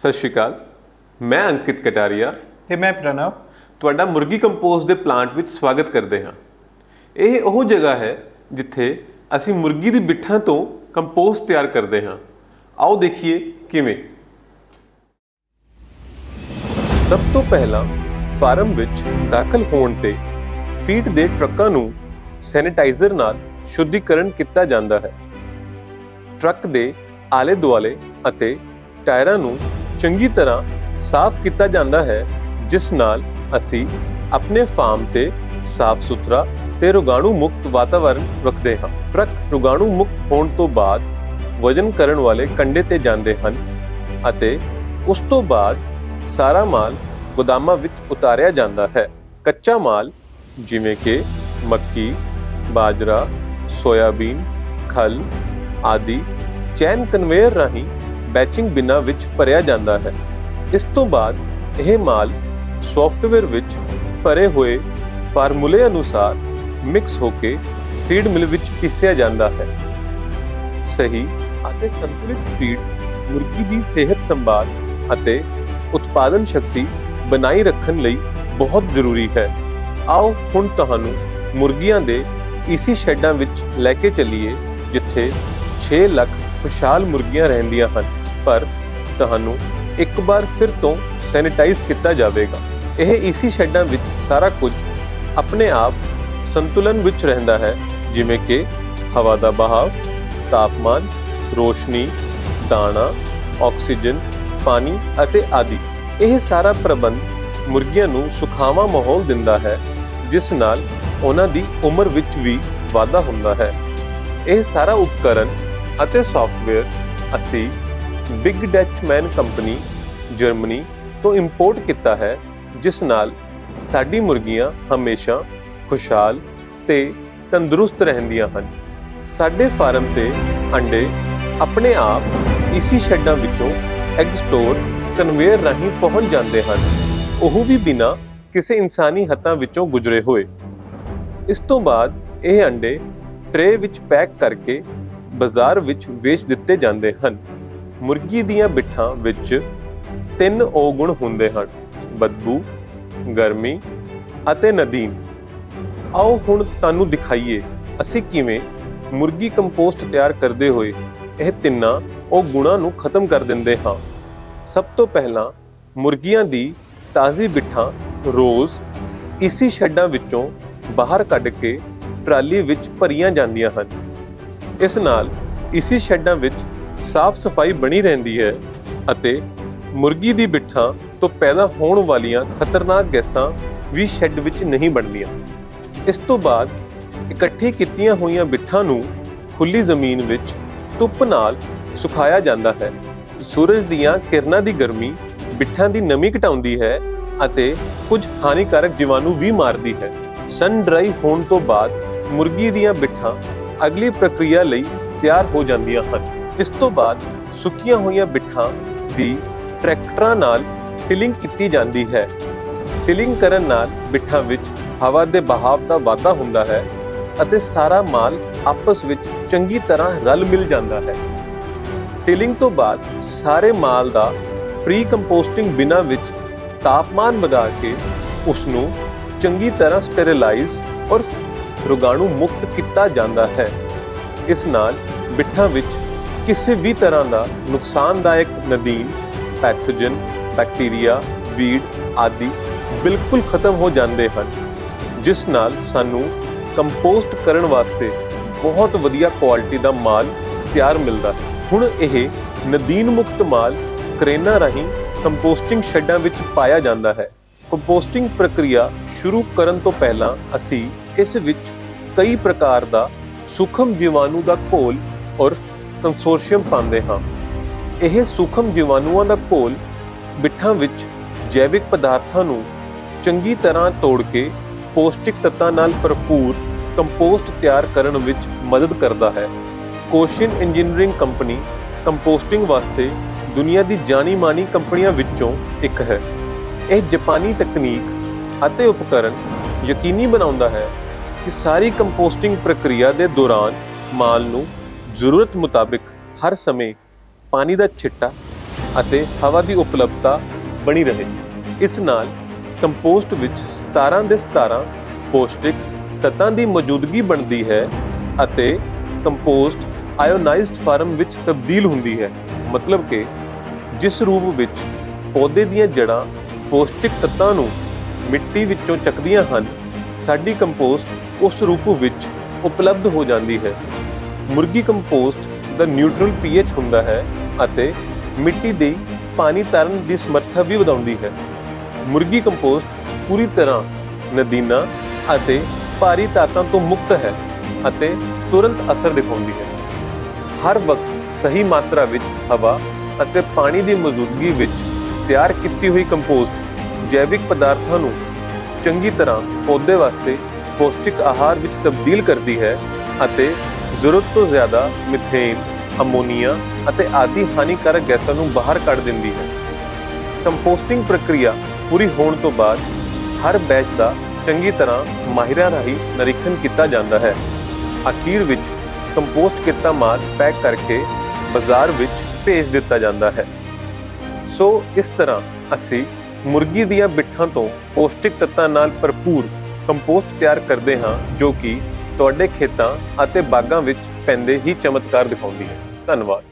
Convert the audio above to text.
ਸਤਿ ਸ਼੍ਰੀ ਅਕਾਲ। ਮੈਂ ਅੰਕਿਤ ਕਟਾਰੀਆ। ਤੇ ਮੈਂ ਪ੍ਰਣਵ। ਤੁਹਾਡਾ ਮੁਰਗੀ ਕੰਪੋਸਟ ਦੇ ਪਲਾਂਟ ਵਿੱਚ ਸਵਾਗਤ ਕਰਦੇ ਹਾਂ। ਇਹ ਉਹ ਜਗ੍ਹਾ ਹੈ ਜਿੱਥੇ ਅਸੀਂ ਮੁਰਗੀ ਦੀ ਬਿੱਠਾਂ ਤੋਂ ਕੰਪੋਸਟ ਤਿਆਰ ਕਰਦੇ ਹਾਂ। ਆਓ ਦੇਖੀਏ ਕਿਵੇਂ। ਸਭ ਤੋਂ ਪਹਿਲਾਂ ਫਾਰਮ ਵਿੱਚ ਦਾਖਲ ਹੋਣ ਤੇ ਫੀਡ ਦੇ ਟਰੱਕਾਂ ਨੂੰ ਸੈਨੀਟਾਈਜ਼ਰ ਨਾਲ ਸ਼ੁੱਧੀਕਰਨ ਕੀਤਾ ਜਾਂਦਾ ਹੈ। ਟਰੱਕ ਦੇ ਆਲੇ ਦੁਆਲੇ ਅਤੇ ਟਾਇਰਾਂ ਨੂੰ ਚੰਗੀ ਤਰ੍ਹਾਂ ਸਾਫ਼ ਕੀਤਾ ਜਾਂਦਾ ਹੈ, ਜਿਸ ਨਾਲ ਅਸੀਂ ਆਪਣੇ ਫਾਰਮ ਤੇ ਸਾਫ਼ ਸੁਥਰਾ ਤੇ ਰੋਗਾਣੂ ਮੁਕਤ ਵਾਤਾਵਰਣ ਰੱਖਦੇ ਹਾਂ। ਟਰੱਕ ਰੋਗਾਣੂ ਮੁਕਤ ਹੋਣ ਤੋਂ ਬਾਅਦ ਵਜਨ ਕਰਨ ਵਾਲੇ ਕੰਡੇ ਤੇ ਜਾਂਦੇ ਹਨ ਅਤੇ ਉਸ ਤੋਂ ਬਾਅਦ ਸਾਰਾ ਮਾਲ ਗੋਦਾਮਾਂ ਵਿੱਚ ਉਤਾਰਿਆ ਜਾਂਦਾ ਹੈ। ਕੱਚਾ ਮਾਲ ਜਿਵੇਂ ਕਿ ਮੱਕੀ, ਬਾਜਰਾ, ਸੋਇਆਬੀਨ, ਖਲ ਆਦਿ ਚੈਨ ਕਨਵੇਅਰ ਰਾਹੀਂ ਬੈਚਿੰਗ ਬਿਨਾਂ ਵਿੱਚ ਭਰਿਆ ਜਾਂਦਾ ਹੈ। ਇਸ ਤੋਂ ਬਾਅਦ ਇਹ ਮਾਲ ਸੌਫਟਵੇਅਰ ਵਿੱਚ ਭਰੇ ਹੋਏ ਫਾਰਮੂਲੇ ਅਨੁਸਾਰ ਮਿਕਸ ਹੋ ਕੇ ਫੀਡ ਮਿਲ ਵਿੱਚ ਪੀਸਿਆ ਜਾਂਦਾ ਹੈ। ਸਹੀ ਅਤੇ ਸੰਤੁਲਿਤ ਫੀਡ ਮੁਰਗੀ ਦੀ ਸਿਹਤ ਸੰਭਾਲ ਅਤੇ ਉਤਪਾਦਨ ਸ਼ਕਤੀ ਬਣਾਈ ਰੱਖਣ ਲਈ ਬਹੁਤ ਜ਼ਰੂਰੀ ਹੈ। ਆਓ ਹੁਣ ਤੁਹਾਨੂੰ ਮੁਰਗੀਆਂ ਦੇ ਇਸੀ ਸ਼ੈੱਡਾਂ ਵਿੱਚ ਲੈ ਕੇ ਚੱਲੀਏ, ਜਿੱਥੇ 6 ਲੱਖ ਖੁਸ਼ਹਾਲ ਮੁਰਗੀਆਂ ਰਹਿੰਦੀਆਂ ਹਨ। ਪਰ ਤੁਹਾਨੂੰ ਇੱਕ ਵਾਰ ਫਿਰ ਤੋਂ ਸੈਨੀਟਾਈਜ਼ ਕੀਤਾ ਜਾਵੇਗਾ। ਇਹ ਇਸੀ ਸ਼ੈੱਡਾਂ ਵਿੱਚ ਸਾਰਾ ਕੁਝ ਆਪਣੇ ਆਪ ਸੰਤੁਲਨ ਵਿੱਚ ਰਹਿੰਦਾ ਹੈ, ਜਿਵੇਂ ਕਿ ਹਵਾ ਦਾ ਬਹਾਵ, ਤਾਪਮਾਨ, ਰੋਸ਼ਨੀ, ਦਾਣਾ, ਆਕਸੀਜਨ, ਪਾਣੀ ਅਤੇ ਆਦਿ। ਇਹ ਸਾਰਾ ਪ੍ਰਬੰਧ ਮੁਰਗੀਆਂ ਨੂੰ ਸੁਖਾਵਾਂ ਮਾਹੌਲ ਦਿੰਦਾ ਹੈ, ਜਿਸ ਨਾਲ ਉਹਨਾਂ ਦੀ ਉਮਰ ਵਿੱਚ ਵੀ ਵਾਧਾ ਹੁੰਦਾ ਹੈ। ਇਹ ਸਾਰਾ ਉਪਕਰਨ ਅਤੇ ਸੌਫਟਵੇਅਰ ਅਸੀਂ ਬਿਗ ਡੈਚਮੈਨ ਕੰਪਨੀ ਜਰਮਨੀ ਤੋਂ ਇੰਪੋਰਟ ਕੀਤਾ ਹੈ, ਜਿਸ ਨਾਲ ਸਾਡੀ ਮੁਰਗੀਆਂ ਹਮੇਸ਼ਾ ਖੁਸ਼ਹਾਲ ਤੇ ਤੰਦਰੁਸਤ ਰਹਿੰਦੀਆਂ ਹਨ। ਸਾਡੇ ਫਾਰਮ ਤੇ ਅੰਡੇ ਆਪਣੇ ਆਪ ਇਸੀ ਸ਼ੈੱਡਾਂ ਵਿੱਚੋਂ ਐਗ ਸਟੋਰ ਕਨਵੇਅਰ ਰਾਹੀਂ ਪਹੁੰਚ ਜਾਂਦੇ ਹਨ। ਉਹ ਵੀ ਬਿਨਾਂ ਕਿਸੇ ਇਨਸਾਨੀ ਹੱਥਾਂ ਵਿੱਚੋਂ ਗੁਜ਼ਰੇ ਹੋਏ। ਇਸ ਤੋਂ ਬਾਅਦ ਇਹ ਅੰਡੇ ਟਰੇ ਵਿੱਚ ਪੈਕ ਕਰਕੇ ਬਾਜ਼ਾਰ ਵਿੱਚ ਵੇਚ ਦਿੱਤੇ ਜਾਂਦੇ ਹਨ। ਮੁਰਗੀ ਦੀਆਂ ਬਿੱਠਾਂ ਵਿੱਚ ਤਿੰਨ ਔਗੁਣ ਹੁੰਦੇ ਹਨ। ਬਦਬੂ, ਗਰਮੀ ਅਤੇ ਨਦੀਨ। ਆਓ ਹੁਣ ਤੁਹਾਨੂੰ ਦਿਖਾਈਏ, ਅਸੀਂ ਕਿਵੇਂ ਮੁਰਗੀ ਕੰਪੋਸਟ ਤਿਆਰ ਕਰਦੇ ਹੋਏ ਇਹ ਤਿੰਨਾਂ ਉਹ ਗੁਣਾਂ ਨੂੰ ਖਤਮ ਕਰ ਦਿੰਦੇ ਹਾਂ। ਸਭ ਤੋਂ ਪਹਿਲਾਂ ਮੁਰਗੀਆਂ ਦੀ ਤਾਜ਼ੀ ਬਿੱਠਾਂ ਰੋਜ਼ ਇਸੀ ਸ਼ੈੱਡਾਂ ਵਿੱਚੋਂ ਬਾਹਰ ਕੱਢ ਕੇ ਟਰਾਲੀ ਵਿੱਚ ਭਰੀਆਂ ਜਾਂਦੀਆਂ ਹਨ। ਇਸ ਨਾਲ ਇਸੀ ਸ਼ੈੱਡਾਂ ਵਿੱਚ ਸਾਫ਼ ਸਫ਼ਾਈ ਬਣੀ ਰਹਿੰਦੀ ਹੈ ਅਤੇ ਮੁਰਗੀ ਦੀ ਬਿੱਠਾਂ ਤੋਂ ਪੈਦਾ ਹੋਣ ਵਾਲੀਆਂ ਖਤਰਨਾਕ ਗੈਸਾਂ ਵੀ ਸ਼ੈੱਡ ਵਿੱਚ ਨਹੀਂ ਬਣਦੀਆਂ। ਇਸ ਤੋਂ ਬਾਅਦ ਇਕੱਠੀ ਕੀਤੀਆਂ ਹੋਈਆਂ ਬਿੱਠਾਂ ਨੂੰ ਖੁੱਲੀ ਜ਼ਮੀਨ ਵਿੱਚ ਧੁੱਪ ਨਾਲ ਸੁਖਾਇਆ ਜਾਂਦਾ ਹੈ। ਸੂਰਜ ਦੀਆਂ ਕਿਰਨਾਂ ਦੀ ਗਰਮੀ ਬਿੱਠਾਂ ਦੀ ਨਮੀ ਘਟਾਉਂਦੀ ਹੈ ਅਤੇ ਕੁਝ ਹਾਨੀਕਾਰਕ ਜੀਵਾਣੂ ਵੀ ਮਾਰਦੀ ਹੈ। ਸਨ ਡਰਾਈ ਹੋਣ ਤੋਂ ਬਾਅਦ ਮੁਰਗੀ ਦੀਆਂ ਬਿੱਠਾਂ ਅਗਲੀ ਪ੍ਰਕਿਰਿਆ ਲਈ ਤਿਆਰ ਹੋ ਜਾਂਦੀਆਂ ਹਨ। ਇਸ ਤੋਂ ਬਾਅਦ ਸੁੱਕੀਆਂ ਹੋਈਆਂ ਬਿੱਠਾਂ ਦੀ ਟਰੈਕਟਰਾਂ ਨਾਲ ਟਿਲਿੰਗ ਕੀਤੀ ਜਾਂਦੀ ਹੈ। ਟਿਲਿੰਗ ਕਰਨ ਨਾਲ ਬਿੱਠਾਂ ਵਿੱਚ ਹਵਾ ਦੇ ਬਹਾਵ ਦਾ ਵਾਧਾ ਹੁੰਦਾ ਹੈ ਅਤੇ ਸਾਰਾ ਮਾਲ ਆਪਸ ਵਿੱਚ ਚੰਗੀ ਤਰ੍ਹਾਂ ਰਲ ਮਿਲ ਜਾਂਦਾ ਹੈ। ਟਿਲਿੰਗ ਤੋਂ ਬਾਅਦ ਸਾਰੇ ਮਾਲ ਦਾ ਪ੍ਰੀ ਕੰਪੋਸਟਿੰਗ ਬਿਨਾਂ ਵਿੱਚ ਤਾਪਮਾਨ ਵਧਾ ਕੇ ਉਸ ਨੂੰ ਚੰਗੀ ਤਰ੍ਹਾਂ ਸਟੈਰੀਲਾਈਜ਼ ਔਰ ਰੋਗਾਣੂ ਮੁਕਤ ਕੀਤਾ ਜਾਂਦਾ ਹੈ। ਇਸ ਨਾਲ ਬਿੱਠਾਂ ਵਿੱਚ ਕਿਸੇ ਵੀ ਤਰ੍ਹਾਂ ਦਾ ਨੁਕਸਾਨਦਾਇਕ ਨਦੀਨ ਪੈਥੋਜਨ ਬੈਕਟੀਰੀਆ ਵੀਡ ਆਦਿ ਬਿਲਕੁਲ ਖਤਮ ਹੋ ਜਾਂਦੇ ਹਨ, ਜਿਸ ਨਾਲ ਸਾਨੂੰ ਕੰਪੋਸਟ ਕਰਨ ਵਾਸਤੇ ਬਹੁਤ ਵਧੀਆ ਕੁਆਲਿਟੀ ਦਾ ਮਾਲ ਤਿਆਰ ਮਿਲਦਾ ਹੈ। ਹੁਣ ਇਹ ਨਦੀਨ ਮੁਕਤ ਮਾਲ ਕਰੇਨਾ ਰਾਹੀਂ ਕੰਪੋਸਟਿੰਗ ਸ਼ੈੱਡਾਂ ਵਿੱਚ ਪਾਇਆ ਜਾਂਦਾ ਹੈ। ਕੰਪੋਸਟਿੰਗ ਪ੍ਰਕਿਰਿਆ ਸ਼ੁਰੂ ਕਰਨ ਤੋਂ ਪਹਿਲਾਂ ਅਸੀਂ ਇਸ ਵਿੱਚ ਕਈ ਪ੍ਰਕਾਰ ਦਾ ਸੂਖਮ ਜੀਵਾਣੂ ਦਾ ਘੋਲ ਔਰ ਕੰਸੋਰਸ਼ੀਅਮ ਪਾਉਂਦੇ ਹਾਂ। ਇਹ ਸੂਖਮ ਜੀਵਾਣੂਆਂ ਦਾ ਘੋਲ ਬਿੱਠਾਂ ਵਿੱਚ ਜੈਵਿਕ ਪਦਾਰਥਾਂ ਨੂੰ ਚੰਗੀ ਤਰ੍ਹਾਂ ਤੋੜ ਕੇ ਪੌਸ਼ਟਿਕ ਤੱਤਾਂ ਨਾਲ ਭਰਪੂਰ ਕੰਪੋਸਟ ਤਿਆਰ ਕਰਨ ਵਿੱਚ ਮਦਦ ਕਰਦਾ ਹੈ। ਕੋਸ਼ਿਨ ਇੰਜੀਨੀਅਰਿੰਗ ਕੰਪਨੀ ਕੰਪੋਸਟਿੰਗ ਵਾਸਤੇ ਦੁਨੀਆ ਦੀ ਜਾਣੀ-ਮਾਨੀ ਕੰਪਨੀਆਂ ਵਿੱਚੋਂ ਇੱਕ ਹੈ। ਇਹ ਜਾਪਾਨੀ ਤਕਨੀਕ ਅਤੇ ਉਪਕਰਨ ਯਕੀਨੀ ਬਣਾਉਂਦਾ ਹੈ ਕਿ ਸਾਰੀ ਕੰਪੋਸਟਿੰਗ ਪ੍ਰਕਿਰਿਆ ਦੇ ਦੌਰਾਨ ਮਾਲ ਨੂੰ ਜ਼ਰੂਰਤ ਮੁਤਾਬਿਕ ਹਰ ਸਮੇਂ ਪਾਣੀ ਦਾ ਛਿੱਟਾ ਅਤੇ ਹਵਾ ਦੀ ਉਪਲਬਧਤਾ ਬਣੀ ਰਹੇ। ਇਸ ਨਾਲ ਕੰਪੋਸਟ ਵਿੱਚ 17 ਦੇ 17 ਪੌਸ਼ਟਿਕ ਤੱਤਾਂ ਦੀ ਮੌਜੂਦਗੀ ਬਣਦੀ ਹੈ ਅਤੇ ਕੰਪੋਸਟ ਆਇਓਨਾਈਜ਼ਡ ਫਾਰਮ ਵਿੱਚ ਤਬਦੀਲ ਹੁੰਦੀ ਹੈ। ਮਤਲਬ ਕਿ ਜਿਸ ਰੂਪ ਵਿੱਚ ਪੌਦੇ ਦੀਆਂ ਜੜ੍ਹਾਂ ਪੌਸ਼ਟਿਕ ਤੱਤਾਂ ਨੂੰ ਮਿੱਟੀ ਵਿੱਚੋਂ ਚੱਕਦੀਆਂ ਹਨ, ਸਾਡੀ ਕੰਪੋਸਟ ਉਸ ਰੂਪ ਵਿੱਚ ਉਪਲਬਧ ਹੋ ਜਾਂਦੀ ਹੈ। ਮੁਰਗੀ ਕੰਪੋਸਟ ਦਾ ਨਿਊਟਰਲ ਪੀਐਚ ਹੁੰਦਾ ਹੈ ਅਤੇ ਮਿੱਟੀ ਦੀ ਪਾਣੀ ਤਾਰਨ ਦੀ ਸਮਰੱਥਾ ਵੀ ਵਧਾਉਂਦੀ ਹੈ। ਮੁਰਗੀ ਕੰਪੋਸਟ ਪੂਰੀ ਤਰ੍ਹਾਂ ਨਦੀਨਾ ਅਤੇ ਭਾਰੀ ਤਾਤਾਂ ਤੋਂ ਮੁਕਤ ਹੈ ਅਤੇ ਤੁਰੰਤ ਅਸਰ ਦਿਖਾਉਂਦੀ ਹੈ। ਹਰ ਵਕਤ ਸਹੀ ਮਾਤਰਾ ਵਿੱਚ ਹਵਾ ਅਤੇ ਪਾਣੀ ਦੀ ਮੌਜੂਦਗੀ ਵਿੱਚ ਤਿਆਰ ਕੀਤੀ ਹੋਈ ਕੰਪੋਸਟ ਜੈਵਿਕ ਪਦਾਰਥਾਂ ਨੂੰ ਚੰਗੀ ਤਰ੍ਹਾਂ ਪੌਦੇ ਵਾਸਤੇ ਪੌਸ਼ਟਿਕ ਆਹਾਰ ਵਿੱਚ ਤਬਦੀਲ ਕਰਦੀ ਹੈ ਅਤੇ ਜ਼ਰੂਰਤ ਤੋਂ ਜ਼ਿਆਦਾ ਮਿਥੇਨ, ਅਮੋਨੀਆ ਅਤੇ ਆਦਿ ਹਾਨੀਕਾਰਕ ਗੈਸਾਂ ਨੂੰ ਬਾਹਰ ਕੱਢ ਦਿੰਦੀ ਹੈ। ਕੰਪੋਸਟਿੰਗ ਪ੍ਰਕਿਰਿਆ ਪੂਰੀ ਹੋਣ ਤੋਂ ਬਾਅਦ ਹਰ ਬੈਚ ਦਾ ਚੰਗੀ ਤਰ੍ਹਾਂ ਮਾਹਿਰਾਂ ਰਾਹੀਂ ਨਿਰੀਖਣ ਕੀਤਾ ਜਾਂਦਾ ਹੈ। ਅਖੀਰ ਵਿੱਚ ਕੰਪੋਸਟ ਕੀਤਾ ਮਾਲ ਪੈਕ ਕਰਕੇ ਬਾਜ਼ਾਰ ਵਿੱਚ ਭੇਜ ਦਿੱਤਾ ਜਾਂਦਾ ਹੈ। ਸੋ ਇਸ ਤਰ੍ਹਾਂ ਅਸੀਂ ਮੁਰਗੀ ਦੀਆਂ ਬਿੱਠਾਂ ਤੋਂ ਪੌਸ਼ਟਿਕ ਤੱਤਾਂ ਨਾਲ ਭਰਪੂਰ ਕੰਪੋਸਟ ਤਿਆਰ ਕਰਦੇ ਹਾਂ ਜੋ ਕਿ ਤੁਹਾਡੇ ਖੇਤਾਂ ਅਤੇ ਬਾਗਾਂ ਵਿੱਚ ਪੈਂਦੇ ਹੀ ਚਮਤਕਾਰ ਦਿਖਾਉਂਦੀ ਹੈ। ਧੰਨਵਾਦ।